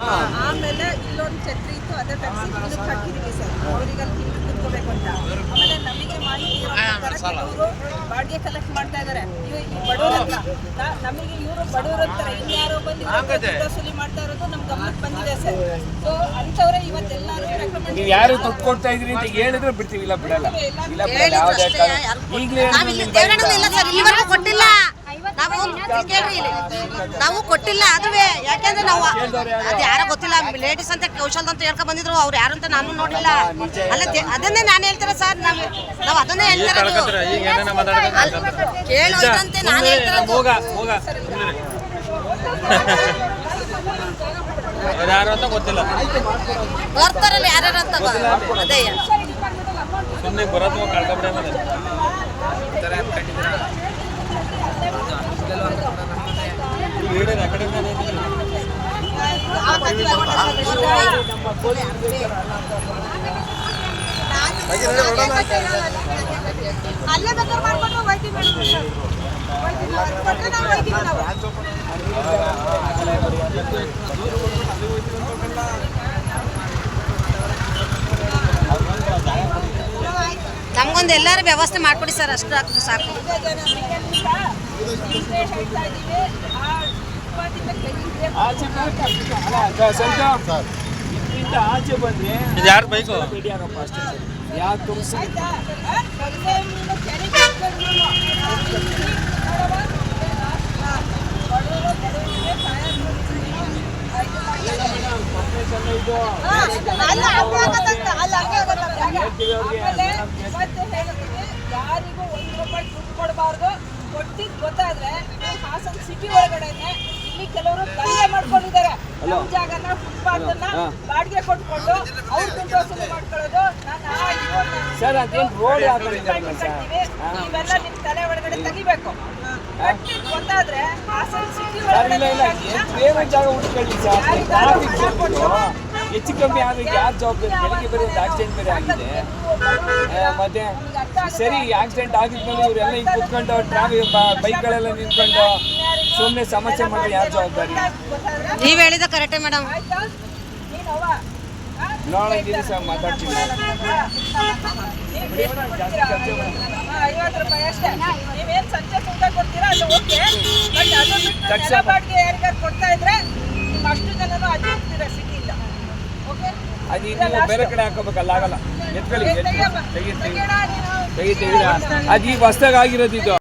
ಆಮೇಲೆ ಇಲ್ಲೊಂದು ಛತ್ರಿ ಇತ್ತು ಅದೇ ತರಿಸಿ ಹಿಂದಕ್ಕೆ ಹಾಕಿದೀವಿ ಸರ್. ಅವರಿಗೆ ಅಲ್ಲಿ ಹಿಂದಕ್ಕೆ ಕುತ್ಕೋಬೇಕು ಅಂತ. ಆಮೇಲೆ ನಮಗೆ ಮಾಹಿತಿ ಇವರು ಬಾಡಿಗೆ ಕಲೆಕ್ಟ್ ಮಾಡ್ತಾ ಇದಾರೆ. ಇವ್ ಈ ಬಡವ್ರ ಹತ್ರ. ನಮಗೆ ಇವರು ಬಡವ್ರ ಹತ್ರ ಇನ್ಯಾರೋ ಬಂದು ಇವ್ರ ವಸೂಲಿ ಮಾಡ್ತಾ ಇರೋದು ನಮ್ ಗಮನಕ್ಕೆ ಬಂದಿದೆ ಸರ್. ಸೊ ಅಂಥವ್ರೆ ಇವತ್ತೆಲ್ಲರೂ ರೆಕಮೆಂಡ್ ನೀವು ಯಾರು ದುಡ್ಡು ಕೊಡ್ತಾ ಇದ್ರಿ ಅಂತ ಹೇಳಿದ್ರೆ ಬಿಡ್ತೀವಿ ಇಲ್ಲ ಬಿಡಲ್ಲ. ಇಲ್ಲ ಈಗಲೇ ಕೊಟ್ಟಿಲ್ಲ. ನಾವು ಕೇಳ್ರಿ ಇಲ್ಲಿ. ನಾವು ಕೊಟ್ಟಿಲ್ಲ ಅದುವೇ ಯಾಕೆಂದ್ರೆ ನಾವು ಅದು ಯಾರೋ ಗೊತ್ತಿಲ್ಲ ಲೇಡೀಸ್ ಅಂತ ಕೌಶಲ್ ಅಂತ ಹೇಳ್ಕೊ ಬಂದಿದ್ರು ಅವ್ರು ಯಾರು ಅಂತ ನಾನು ನೋಡಿಲ್ಲ ಅಲ್ಲ ಅದನ್ನೇ ನಾನು ಹೇಳ್ತಾರೆ ಸರ್ ನಾವು ನಾವು ಅದನ್ನೇ ಹೇಳ್ತಾರೆ ಕೇಳೋದಂತೆ ನಾನು ಹೋಗ ಯಾರು ಅಂತ ಗೊತ್ತಿಲ್ಲ. ಬರ್ತಾರಲ್ಲ ಯಾರ್ಯಾರು ಅಂತ ಅದೇ. ಸುಮ್ಮನೆ ಬರೋದು ಕಳ್ಕೊಬಿಡ ಮೇಲೆ ಲೀಡರ್ ಆ ಕಡೆ ಮೇಲೆ ಇದೆ. ಅಲ್ಲೇ ಬೇಕಾದ್ರೆ ನಮ್ಗೊಂದು ಎಲ್ಲಾರು ವ್ಯವಸ್ಥೆ ಮಾಡ್ಕೊಡಿ ಸರ್ ಅಷ್ಟು ಸಾಕು. ಆಚೆ ಇದರಿಂದ ಆಚೆ ಬಂದ್ರೆ ಇದು ಯಾರು ಬೈಕು ಅಷ್ಟೇ ಯಾರು ತುಂಬಿಸಿ ಇದು ಯಾರಿಗೂ ಒಂದು ರೂಪಾಯಿ ದುಡ್ಡು ಕೊಡಬಾರ್ದು. ಕೊಟ್ಟಿದ್ ಗೊತ್ತಾದ್ರೆ ಹಾಸನ್ ಸಿಟಿ ಒಳಗಡೆನೆ. ಇಲ್ಲಿ ಕೆಲವರು ನಮ್ಮ ಜಾಗನ ಫುಟ್ಪಾತ್ ಬಾಡಿಗೆ ಕೊಟ್ಕೊಂಡು ಅವ್ರ ದುಡ್ಡು ವಸೂಲಿ ಮಾಡ್ಕೊಳ್ಳೋದು. ನಾನು ಆ ಇದು ನಾನು ಸರ್ ಅದೇನು ರೋಡ್ ಹಾಕೊಂಡಿದ್ದಾರೆ ಪೈಪ್ ಸರ್? ಕಟ್ತೀವಿ. ನೀವೆಲ್ಲ ನಿಮ್ ತಲೆ ಒಳಗಡೆ ತೆಗಿಬೇಕು. ಕಟ್ಟಿದ್ ಗೊತ್ತಾದ್ರೆ ಹಾಸನ್ ಸಿಟಿ ಸರ್ ಇಲ್ಲ ಇಲ್ಲ. ಒಳಗಡೆ ಏನ್ ಬೇರೆ ಜಾಗ ಹುಡ್ಕೊಳ್ಳಿ ಸರ್. ಟ್ರಾಫಿಕ್ ಹೆಚ್ಚು ಕಮ್ಮಿ ಆದ್ರೆ ಯಾರು ಜವಾಬ್ದಾರಿ ಬೆಳಿಗ್ಗೆ ಬೇರೆ ಒಂದು ಆಕ್ಸಿಡೆಂಟ್ ಬೇರೆ ಆಗಿದೆ. ಆ, ಮತ್ತೆ ಸರಿ ಆಕ್ಸಿಡೆಂಟ್ ಆಗಿದ್ಮೇಲೆ ಇವರೆಲ್ಲ ಹಿಂಗೆ ಕುತ್ಕೊಂಡು ಟ್ರಾಫಿಕ್ ಬೈಕ್ಗಳೆಲ್ಲ ನಿಂತ್ಕೊಂಡು ಸುಮ್ಮನೆ ಸಮಸ್ಯೆ ಮಾಡಿ ಯಾರು ಜವಾಬ್ದಾರಿ? ನೀವ್ ಹೇಳಿದ ಕರೆಕ್ಟೇ ಮೇಡಮ್? ನೋಡಂಗಿರಿ ಸರ್ ಮಾತಾಡ್ತೀನಿ. ಐವತ್ತು ರೂಪಾಯಿ ಅಷ್ಟೇ ನೀವೇನ್ ಸಂಜೆ ಊಟ ಕೊಡ್ತೀರಾ ಅದು ಓಕೆ ಬಟ್ ಅದು ಬಿಟ್ಟು ತಕ್ಷಣ ನೆಲ ಬಾಡಿಗೆ ಯಾರಿಗಾರು ಕೊಡ್ತಾ ಇದ್ರೆ ನೀವು ಅಷ್ಟು ಜನನು ಅದೇ ಹೋಗ್ತೀರಾ ಸಿಟಿಯಿಂದ ಓಕೆ ಅದು ನೀವು ಬೇರೆ ಕಡೆ ಹಾಕೋಬೇಕಲ್ಲ ಆಗಲ್ಲ. ಎತ್ಕೊಳ್ಳಿ ಎತ್ಕೊಳ್ಳಿ. ತೆಗಿಯಮ್ಮ ತೆಗಿ ತೆಗಿ ತೆಗಿ ಅದು ಈಗ ಹೊಸ್ದಾಗಿ ಆಗಿರೋದು ಇದು.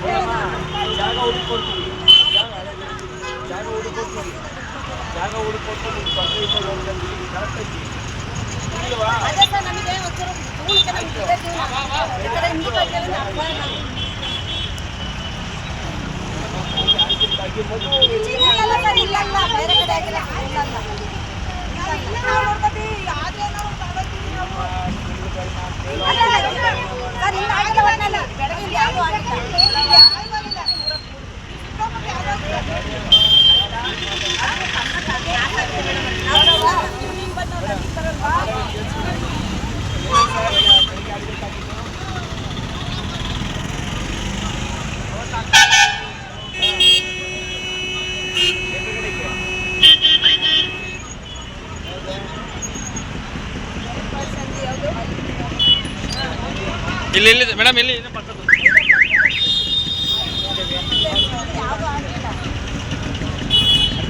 ಜಾಗ ಹುಡುಕೊಡ್ತೀವಿ ಜಾಗ ಹುಡುಕೊಡ್ತೀವಿ ಜಾಗ ತೊಂದರೆ ಇಲ್ಲ ನಾವು. ಆಗಿರ್ಬೋದು ಇಲ್ಲ, ಇಲ್ಲ ಸರ್, ಇಲ್ಲ, ಇಲ್ಲ. ಬೇರೆ ಕಡೆ ಆಗಿಲ್ಲ. ಇಲ್ಲ, ಇಲ್ಲ. ಅಲ್ಲ, ಅಲ್ಲ, ಇಲ್ಲ. ಸರ್, ಇಲ್ಲ ಆಗಿಲ್ಲ ಒಟ್ನಲ್ಲಿ. ಬೆಳಗಿಂದ ಯಾವ್ದೂ ಆಗಿಲ್ಲ. ಇಲ್ಲಿ ಇಲ್ಲಿ ಮೇಡಮ್ ಇಲ್ಲಿ ಇಲ್ಲಿ ಪಕ್ಕದ್ದು ಮಕ್ಕಳು ಓದಿಸ್ಬೇಕು ಪ್ಲೀಸ್ ನಮ್ಗೆ ಇಲ್ಲ ಇಲ್ಲ ಜೀವನನೇ ಇದು ಕೆರೆ ಬಿಟ್ರೆ ಇದು ಇಲ್ಲ ಅಷ್ಟೇ ಅಲಮಾರಿ ಜೀವನ ಬೇಡ ಮನೆ ನಾವು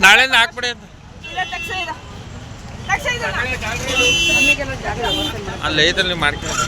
ನಾಳೆ ಹಾಕ್ಬಿಡಿ ಅಂತ. ಅಲ್ಲೇ ಇದ್ರಲ್ಲಿ ಮಾಡ್ಕೊಂಡು